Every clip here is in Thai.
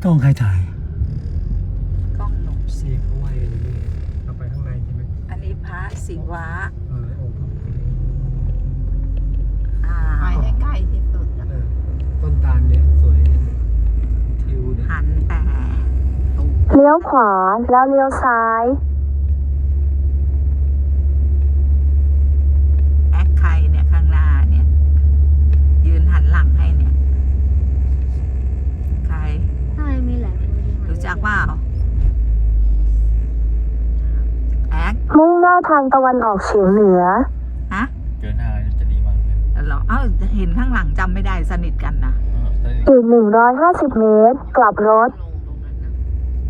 เอาจะเอากล้องใครถ่าย กล้องหนุ่มซีเขาไว้อย่างนี้เราไปข้างในใช่ไหมอันนี้พระศิวะ เออโอ้โหอ่าไปให้ใกล้ที่สุดอะเออต้นตาลเนี่ยสวยทิวเนี่ยหันแต่ เลี้ยวขวาแล้วเลี้ยวซ้าย แอคใครเนี่ยข้างหน้าเนี่ย ยืนหันหลังให้เนี่ย ใคร ทำไมมีหลายมือดี รู้จักเปล่าแอคมุ่งหน้าทางตะวันออกเฉียงเหนือ ฮะเกินห้าจะดีมากเลยเหรอเอ้าเห็นข้างหลังจำไม่ได้สนิทกันนะเออแต่อีก 150 เมตร กลับรถลงตรงนั้นนะ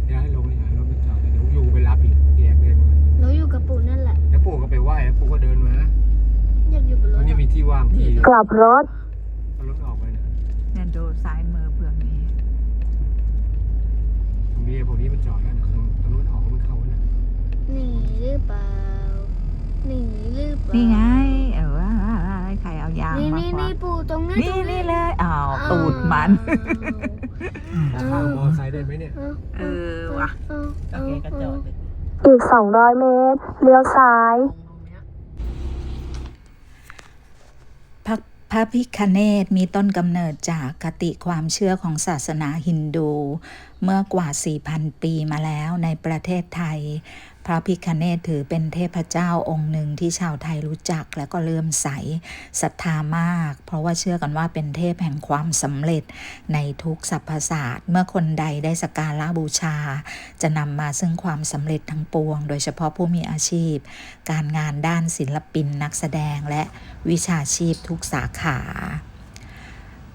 เดี๋ยวให้ลงนี่หารถไปจอดเดี๋ยวอยู่ไปรับอีกแยกเดินมาหนูอยู่กับปู่นั่นแหละ แล้วปู่ก็ไปไหว้แล้วปู่ก็เดินมาอยากอยู่บนรตอถนนี้มีที่ว่างที่กลับรถ เอารถออกไปนะเนี่ยดูซ้ายมือเพื่อนนี้ ตรง นี้พวกนี้มันจอดแล้วนะตรงตรงนู้นออกมันเข้าแล้วนะหนีหรือเปล่าหนีหรือเปล่านี่นี่ไงเออใครเอายางนี่มานี่ควันี่กปู่ตรงนี้นี่ตรงนี่เลยอ้าวตูดมันแล้วข้างมอไซค์ได้ไหมเนี่ย เออว่ะ โอเคก็จอดเลยอีก 200 เมตร เลี้ยวซ้าย ตรงตรงเนี้ย พระพิคเนตมีต้นกำเนิดจากคติความเชื่อของศาสนาฮินดู เมื่อกว่า 4,000 ปีมาแล้วในประเทศไทย ระพิคเนตถือเป็นเทพเจ้าองค์หนึ่งที่ชาวไทยรู้จักและก็เลื่อมใสศรัทธามาก เพราะว่าเชื่อกันว่าเป็นเทพแห่งความสำเร็จในทุกสรรพศาสตร์ เมื่อคนใดได้สกการะบูชา จะนำมาซึ่งความสำเร็จทั้งปวง โดยเฉพาะผู้มีอาชีพ การงานด้านศิลปินนักแสดงและวิชาชีพทุกสาขา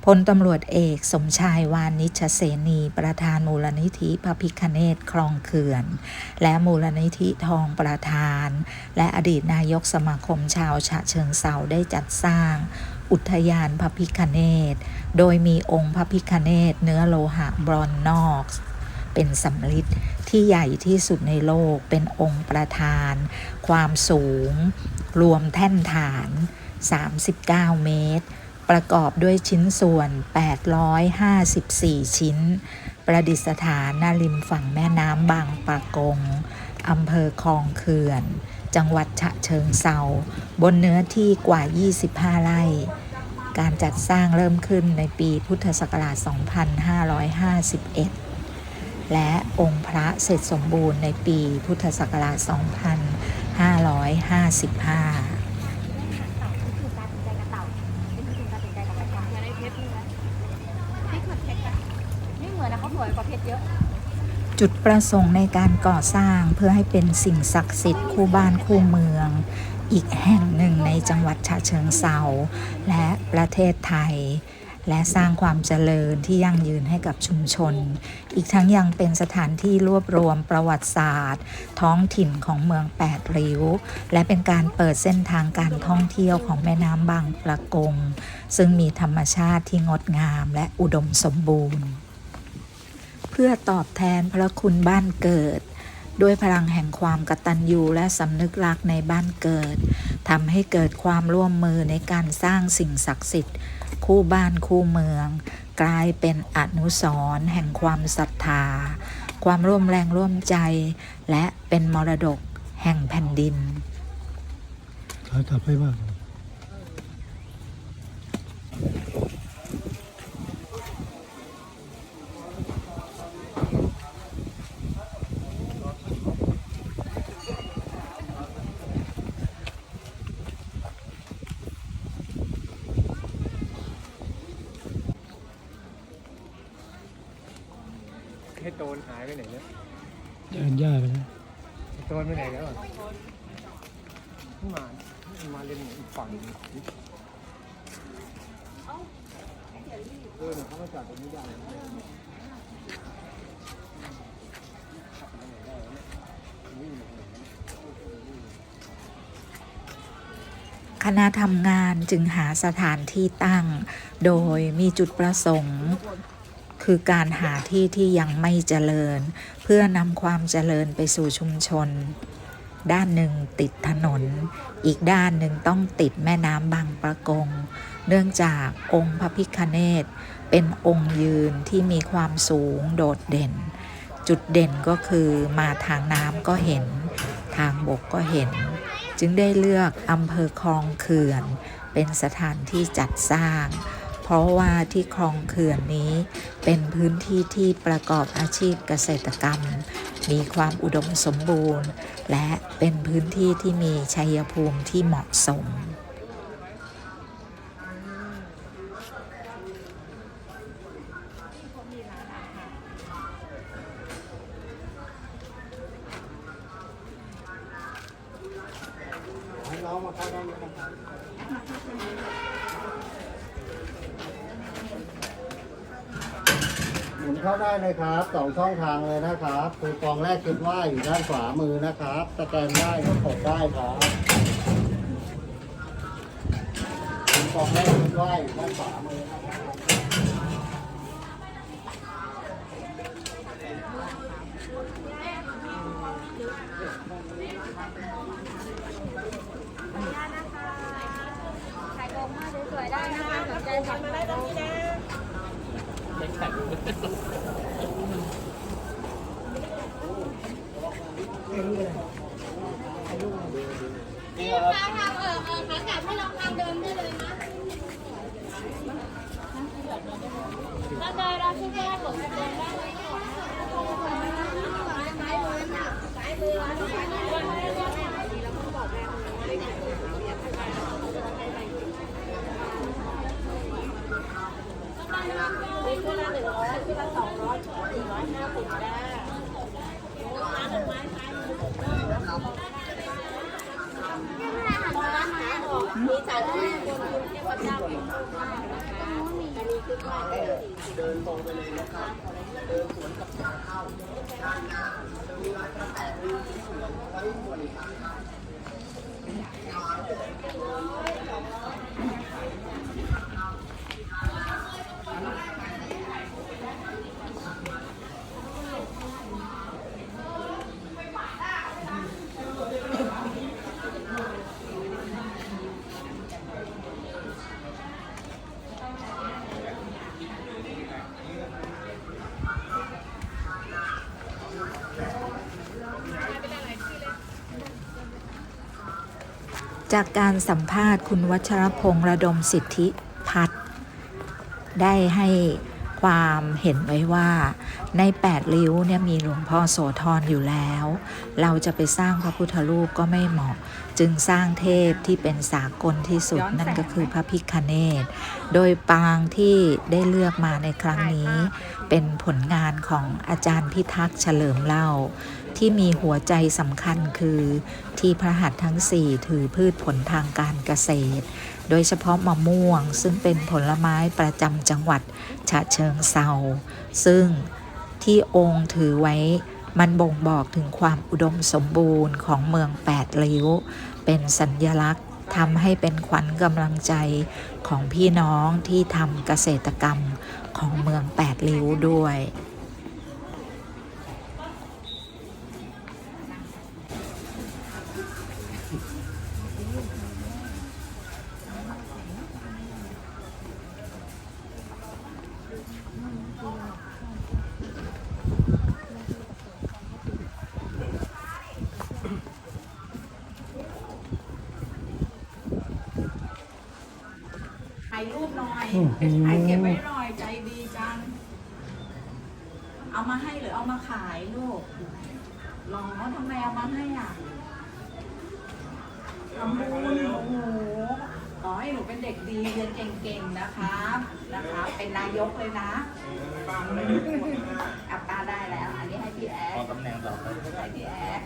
พลตำรวจเอกสมชายวานิชเสนีประธานมูลนิธิพระพิคเนตคลองเขื่อน และมูลนิธิทองประธาน และอดีตนายกสมาคมชาวฉะเชิงเซาได้จัดสร้าง อุทยานพระพิคเนตโดยมีองค์พระพิคเนตเนื้อโลหะบรอนนอกเป็นสำริดที่ใหญ่ที่สุดในโลกเป็นองค์ประธาน ความสูง รวมแท่นฐาน 39 เมตร ประกอบด้วยชิ้นส่วน 854 ชิ้น ประดิษฐานหน้าริมฝั่งแม่น้ำบางปะกง อำเภอคลองเขื่อน จังหวัดฉะเชิงเซาบนเนื้อที่กว่า 25 ไร่ การจัดสร้างเริ่มขึ้นในปีพุทธศักราช 2551 และองค์พระเสร็จสมบูรณ์ในปีพุทธศักราช 2555 จุดประสงค์ในการก่อสร้างเพื่อให้เป็นสิ่งศักดิ์สิทธิ์คู่บ้านคู่เมือง อีกแห่งหนึ่งในจังหวัดฉะเชิงเซาและประเทศไทย และสร้างความเจริญที่ยั่งยืนให้กับชุมชน อีกทั้งยังเป็นสถานที่รวบรวมประวัติศาสตร์ ท้องถิ่นของเมืองแปดริ้ว และเป็นการเปิดเส้นทางการท่องเที่ยวของแม่น้ำบางประกง ซึ่งมีธรรมชาติที่งดงามและอุดมสมบูรณ์ พื่อตอบแทนพระคุณบ้านเกิด ด้วยพลังแห่งความกตัญญูและสำนึกรักในบ้านเกิดทำให้เกิดความร่วมมือในการสร้างสิ่งศักดิ์สิทธิ์ คู่บ้านคู่เมือง กลายเป็นอนุสรณ์แห่งความศรัทธา ความร่วมแรงร่วมใจ และเป็นมรดกแห่งแผ่นดินขากลับไปบ้าง ให้โตนหาย ไปไหนเนี่ยเดินย่าไปแล้วไอ้โตนไปไหนแล้วอะมามาเล่นอีกฝั่งหนึ่งเออเนี่ยเขามาจอดตรงนี้ได้คณะทำงานจึงหาสถานที่ตั้ง โดยมีจุดประสงค์ คือการหาที่ที่ยังไม่เจริญ เพื่อนำความเจริญไปสู่ชุมชน ด้านหนึ่งติดถนน อีกด้านหนึ่งต้องติดแม่น้ำบางประกง เนื่องจากองค์พระพิคเนตเป็นองค์ยืนที่มีความสูงโดดเด่น จุดเด่นก็คือมาทางน้ำก็เห็น ทางบกก็เห็น จึงได้เลือกอำเภอคลองเขื่อน เป็นสถานที่จัดสร้าง เพราะว่าที่คลองเขื่อนนี้ เป็นพื้นที่ที่ประกอบอาชีพเกษตรกรรม มีความอุดมสมบูรณ์ และเป็นพื้นที่ที่มีชัยภูมิที่เหมาะสมหมุน เข้าได้เลยครับสองช่องทางเลยนะครับคูปองแรกคิดว่าอยู่ด้านขวามือนะครับสแกนได้ก็กดได้ครับคูปองแรกคิดว่าอยู่ด้านขวามือครับ ถ่ายกองมาสวยๆได้นะคะสนใจสั่งมาได้ตรงนี้นะ พี่คะทางเออเออขากลับให้ลองทางเดิมได้เลยนะถ้าเดินเราช่วยให้ผมเดินได้เลยสายมือน่ะสายมือสายมือ มีสายแม่บนคุณเทพเจ้าแห่งโชคลาภนะคะอันนี้คือว่าเออเดินตรงไปเลยนะครับเดินสวนกับขางเข้าด้านหน้าจะมีร้านกาแฟริมที่สวนไว้บริการครับ จากการสัมภาษณ์คุณวัชรพงษ์ระดมสิทธิพัฒน์ได้ให้ความเห็นไว้ว่าใน 8 ริ้วเนี่ยมีหลวงพ่อโสธรอยู่แล้ว เราจะไปสร้างพระพุทธรูปก็ไม่เหมาะ จึงสร้างเทพที่เป็นสากลที่สุดนั่นก็คือพระพิคเนตโดยปางที่ได้เลือกมาในครั้งนี้ เป็นผลงานของอาจารย์พิทักษ์เฉลิมเล่า ที่มีหัวใจสำคัญคือ ที่พระหัตถ์ทั้งสี่ถือพืชผลทางการเกษตร โดยเฉพาะมะม่วง ซึ่งเป็นผลไม้ประจำจังหวัดฉะเชิงเซาซึ่งที่องค์ถือไว้มันบ่งบอกถึงความอุดมสมบูรณ์ของเมืองแปดริ้ว เป็นสัญญลักษณ์ทำให้เป็นขวัญกำลังใจของพี่น้องที่ทำเกษตรกรรมของเมืองแปดริ้วด้วยถ่าย ปหน่อเก็บไว้หน่อยใจดีจัง เอามาให้หรือเอามาขายลูกรอทำไมเอามาให้อะทำบุญโอ้โหขอให้หนูเป็นเด็กดีเรียนเก่งๆนะครับนะครับเป็นนายกเลยนะอับตาได้แล้ว อันนี้ให้พี่แอ๊ดตำแหน่งต่อไปให้พี่แอ๊ด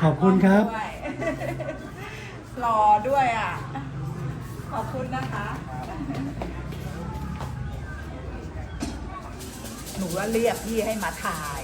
ขอบคุณครับรอด้วยอะ ขอบคุณนะคะ หนูว่าเรียกพี่ให้มาถ่าย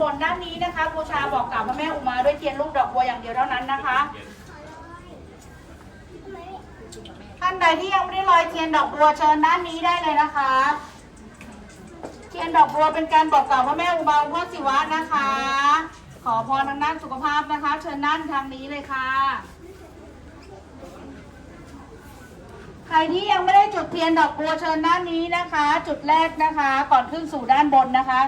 บนด้านนี้นะคะ บูชาบอกกล่าวพระแม่อุมาด้วยเทียนรูปดอกบัวอย่างเดียวเท่านั้นนะคะ ท่านใดที่ยังไม่ได้ลอยเทียนดอกบัวเชิญด้านนี้ได้เลยนะคะ เทียนดอกบัวเป็นการบอกกล่าวพระแม่อุมาพระศิวะนะคะ ขอพรทางด้านสุขภาพนะคะ เชิญด้านทางนี้เลยค่ะใครที่ยังไม่ได้จุดเทียนดอกบัวเชิญด้านนี้นะคะ จุดแรกนะคะ ก่อนขึ้นสู่ด้านบนนะคะ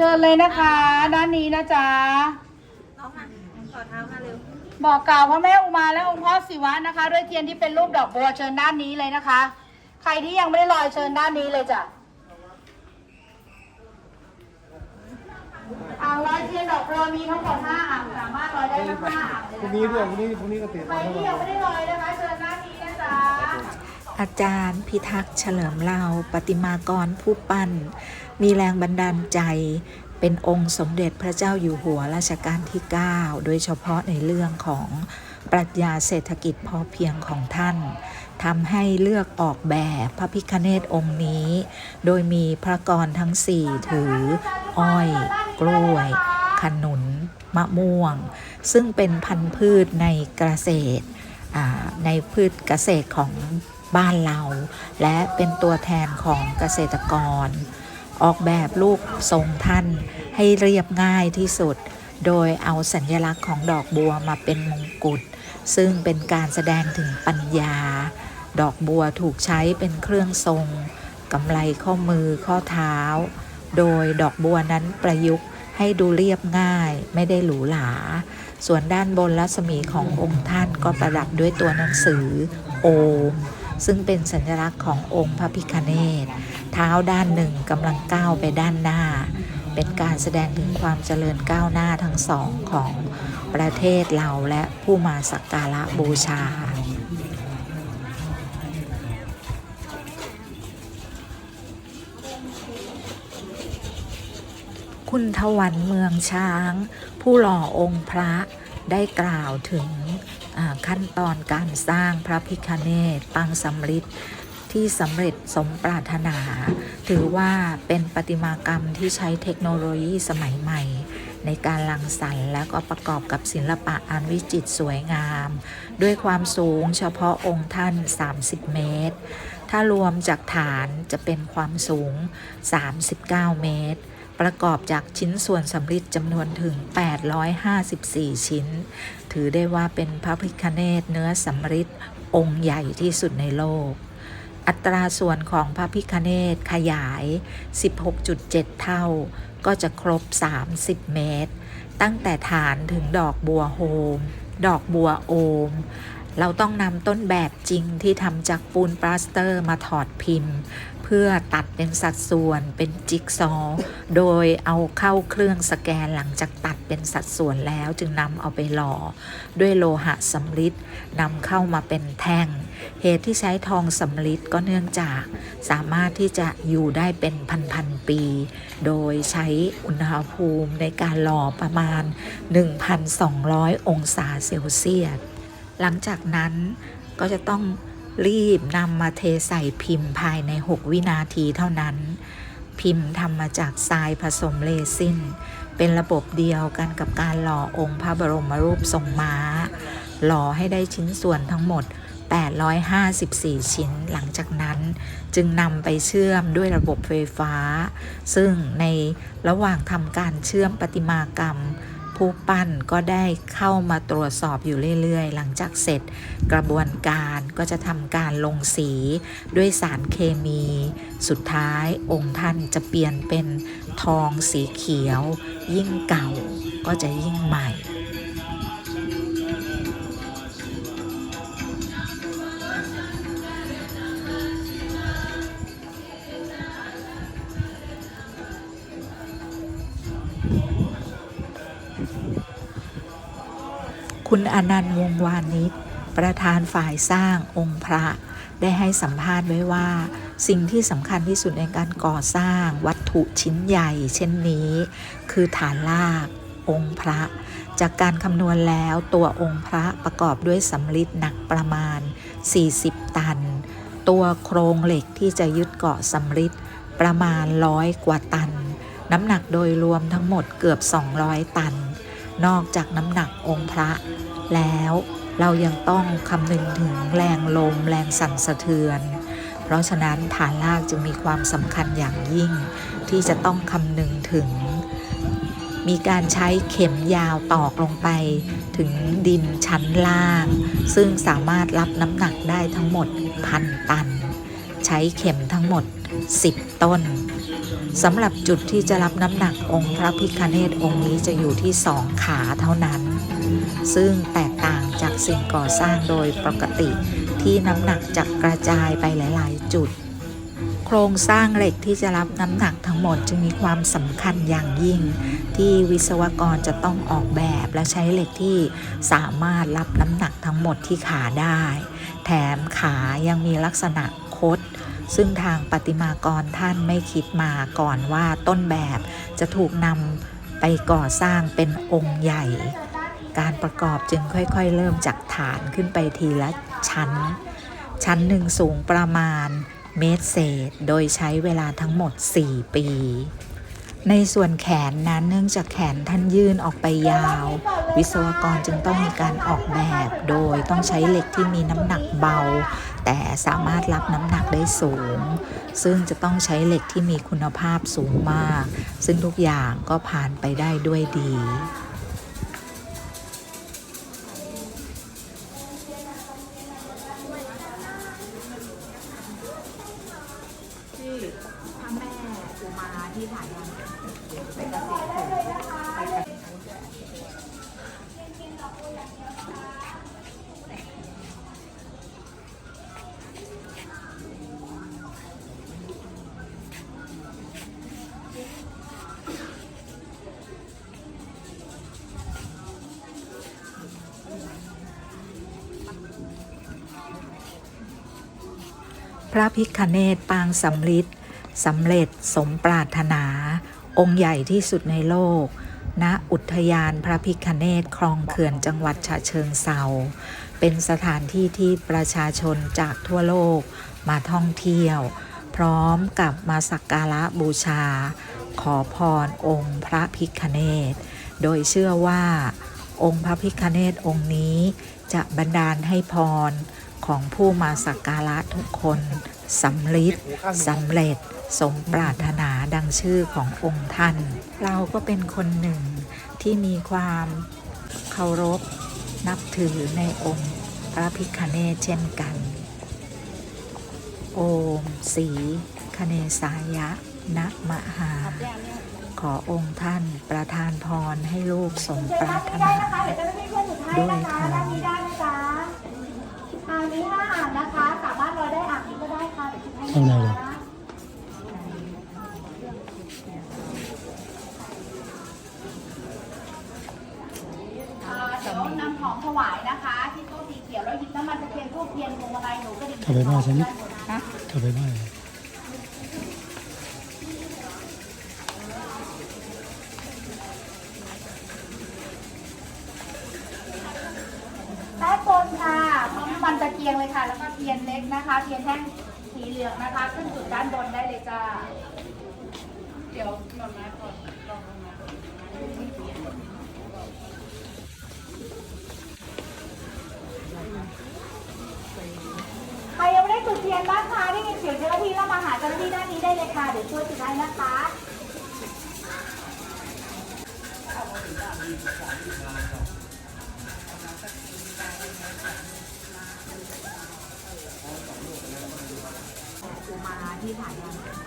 ชิญเลยนะคะ ด้านนี้นะจ๊ะน้องมาขอเท้ามาเร็วบอกกล่าวพระแม่อุมาและองค์พ่อศิวะนะคะ ด้วยเทียนที่เป็นรูปดอกบัวเชิญด้านนี้เลยนะคะ ใครที่ยังไม่ได้ลอยเชิญด้านนี้เลยจ้ะอ่างลอยเทียนดอกบัวมีทั้งหมดห้าอ่างสามารถลอยได้ทั้งห้าอ่างเลยพรุ่งนะนี้ด้วยคะพรุ่งนี้พรุ่งนี้ก็ติดใครที่ยังไม่ได้ลอยนะคะเชิญด้านนี้นะจ๊ะอาจารย์พิทักษ์เฉลิมเล่าประติมากรผู้ปั้น มีแรงบันดาลใจเป็นองค์สมเด็จพระเจ้าอยู่หัวรัชกาลที่ 9 โดยเฉพาะในเรื่องของปรัชญาเศรษฐกิจพอเพียงของท่านทำให้เลือกออกแบบพระพิคเนตองค์นี้ โดยมีพระกรทั้งสี่ถือ อ้อย กล้วย ขนุน มะม่วง ซึ่งเป็นพันธุ์พืชในเกษตรในพืชเกษตรของบ้านเรา และเป็นตัวแทนของเกษตรกร ออกแบบรูปทรงท่านให้เรียบง่ายที่สุด โดยเอาสัญลักษณ์ของดอกบัวมาเป็นมงกุฎซึ่งเป็นการแสดงถึงปัญญา ดอกบัวถูกใช้เป็นเครื่องทรงกำไลข้อมือข้อเท้า โดยดอกบัวนั้นประยุกต์ให้ดูเรียบง่ายไม่ได้หรูหรา ส่วนด้านบนรัศมีขององค์ท่านก็ประดับด้วยตัวหนังสือโอม ซึ่งเป็นสัญลักษณ์ขององค์พระพิคเนตเท้าด้านหนึ่งกำลังก้าวไปด้านหน้า เป็นการแสดงถึงความเจริญก้าวหน้าทั้งสองของประเทศเราและผู้มาสักการะบูชาคุณทวันเมืองช้าง ผู้หล่อองค์พระได้กล่าวถึง ขั้นตอนการสร้างพระพิคเนตปางสำริดที่สำเร็จสมปรารถนา ถือว่าเป็นประติมากรรมที่ใช้เทคโนโลยีสมัยใหม่ ในการรังสรรค์และก็ประกอบกับศิลปะอันวิจิตรสวยงาม ด้วยความสูงเฉพาะองค์ท่าน 30 เมตร ถ้ารวมจากฐานจะเป็นความสูง 39 เมตร ประกอบจากชิ้นส่วนสำริดจำนวนถึง 854 ชิ้น ถือได้ว่าเป็นพระพิคเนตเนื้อสำริดองค์ใหญ่ที่สุดในโลก อัตราส่วนของพระพิคเนตขยาย 16.7 เท่า ก็จะครบ 30 เมตร ตั้งแต่ฐานถึงดอกบัวโฮม ดอกบัวโอม เราต้องนำต้นแบบจริงที่ทำจากปูนปลาสเตอร์มาถอดพิมพ์ เพื่อตัดเป็นสัดส่วนเป็นจิ๊กซอโดยเอาเข้าเครื่องสแกนหลังจากตัดเป็นสัดส่วนแล้วจึงนำเอาไปหล่อ ด้วยโลหะสำริดนำเข้ามาเป็นแท่ง เหตุที่ใช้ทองสำริดก็เนื่องจากสามารถที่จะอยู่ได้เป็นพันๆปี โดยใช้อุณหภูมิในการหล่อประมาณ 1,200 องศาเซลเซียส หลังจากนั้นก็จะต้องรีบนำมาเทใส่พิมพ์ภายใน 6 วินาทีเท่านั้น พิมพ์ทำมาจากทรายผสมเรซินเป็นระบบเดียวกันกับการหล่อองค์พระบรมรูปทรงม้า หล่อให้ได้ชิ้นส่วนทั้งหมด 854 ชิ้น หลังจากนั้นจึงนำไปเชื่อมด้วยระบบไฟฟ้า ซึ่งในระหว่างทำการเชื่อมประติมากรรม ผู้ปั้นก็ได้เข้ามาตรวจสอบอยู่เรื่อยๆ หลังจากเสร็จกระบวนการก็จะทำการลงสีด้วยสารเคมี สุดท้ายองค์ท่านจะเปลี่ยนเป็นทองสีเขียว ยิ่งเก่าก็จะยิ่งใหม่ คุณอนันต์วงศ์วานิชประธานฝ่ายสร้างองค์พระ ได้ให้สัมภาษณ์ไว้ว่า สิ่งที่สำคัญที่สุดในการก่อสร้างวัตถุชิ้นใหญ่ เช่นนี้ คือฐานลากองค์พระ จากการคำนวณแล้วตัวองค์พระประกอบด้วยสำริดหนักประมาณ 40 ตัน ตัวโครงเหล็กที่จะยึดเกาะสำริดประมาณร้อยกว่าตัน น้ำหนักโดยรวมทั้งหมดเกือบ 200 ตัน นอกจากน้ำหนักองค์พระ แล้วเรายังต้องคำนึงถึงแรงลม แรงสั่นสะเทือน เพราะฉะนั้นฐานลากจึงมีความสำคัญอย่างยิ่ง ที่จะต้องคำนึงถึง มีการใช้เข็มยาวตอกลงไป ถึงดินชั้นล่าง ซึ่งสามารถรับน้ำหนักได้ทั้งหมดพันตัน ใช้เข็มทั้งหมด 10 ต้นสำหรับจุดที่จะรับน้ำหนักองค์พระพิคเนตองค์นี้จะอยู่ที่สองขาเท่านั้น ซึ่งแตกต่างจากสิ่งก่อสร้างโดยปกติ ที่น้ำหนักจะกระจายไปหลาย ๆ จุด โครงสร้างเหล็กที่จะรับน้ำหนักทั้งหมดจึงมีความสำคัญอย่างยิ่ง ที่วิศวกรจะต้องออกแบบและใช้เหล็กที่สามารถรับน้ำหนักทั้งหมดที่ขาได้ แถมขายังมีลักษณะคดซึ่งทางประติมากรท่านไม่คิดมาก่อนว่าต้นแบบจะถูกนำไปก่อสร้างเป็นองค์ใหญ่ การประกอบจึงค่อยๆ เริ่มจากฐานขึ้นไปทีละชั้น ชั้นหนึ่งสูงประมาณเมตรเศษ โดยใช้เวลาทั้งหมด 4 ปี ในส่วนแขนนั้นเนื่องจากแขนท่านยื่นออกไปยาว วิศวกรจึงต้องมีการออกแบบ โดยต้องใช้เหล็กที่มีน้ำหนักเบา แต่สามารถรับน้ำหนักได้สูง ซึ่งจะต้องใช้เหล็กที่มีคุณภาพสูงมาก ซึ่งทุกอย่างก็ผ่านไปได้ด้วยดี พระแม่อุมาที่ถ่ายทำเป็นเกษตรพระพิคเนตปางสำริด สำเร็จสมปรารถนา องค์ใหญ่ที่สุดในโลก ณ อุทยานพระพิคเนตคลองเขื่อนจังหวัดฉะเชิงเซาเป็นสถานที่ที่ประชาชนจากทั่วโลกมาท่องเที่ยว พร้อมกับมาสักการะบูชา ขอพรองค์พระพิคเนตโดยเชื่อว่า องค์พระพิคเนตองค์นี้จะบันดาลให้พรของผู้มาสักการะทุกคน สำลิดสำเร็จสมปรารถนาดังชื่อขององค์ท่าน เราก็เป็นคนหนึ่งที่มีความเคารพนับถือในองค์พระพิคเนศเช่นกัน โอมสีคเนสายะนะมหา ขอองค์ท่านประทานพรให้ลูกสมปรารถนาเดี๋ยวจะไม่เพื่อนสุดท้ายด้วยนะคะเถิดานดนี้ได้ไหมคะทางนี้ห้าอ่านนะคะ สามารถลอยได้อ่านนี้ก็ได้ค่ะเดี๋ยวคิดให้ข้างในเหรอ นะคะอ่าเดี๋ยวนำของถวายนะคะ ที่โต๊ะสีเขียวแล้วหยิบน้ำมันตะเกียงทูบเทียนพวงมาลัยหนูก็ดิ่งกลับไปบ้านฉันนิด กลับไปบ้านด้านบนค่ะพร้อมน้ำมันตะเกียงเลยค่ะ แล้วก็เทียนเล็กนะคะ เทียนแท่ง สีเหลืองนะคะขึ้นอยู่ เ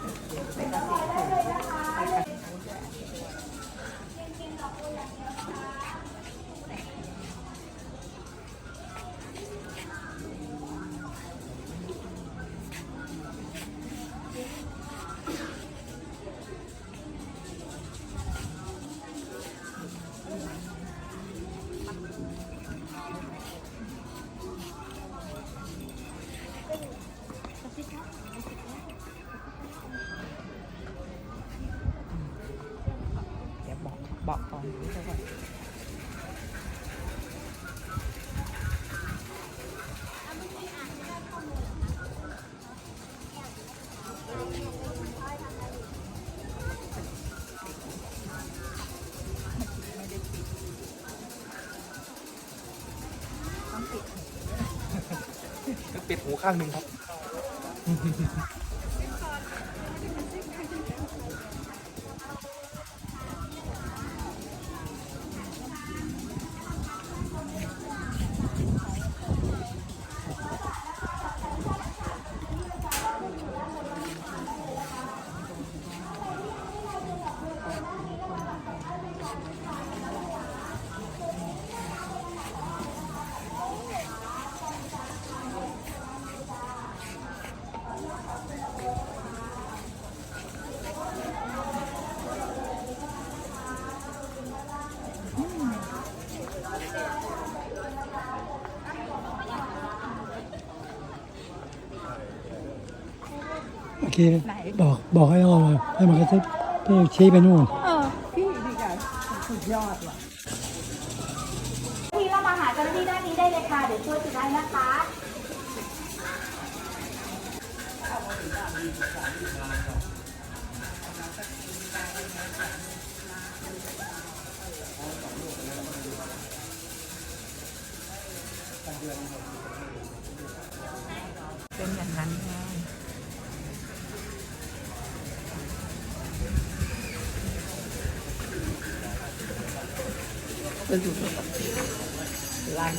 ข้างหนึ่งครับ กี้บอกบอกให้เราให้มันกระซิบพี่ชี้ไปนู่นที่เรามาหาเจ้าหน้าที่ด้านนี้ได้เลยค่ะ เดี๋ยวช่วยจุดให้นะคะ ก็อยู่กับร่าง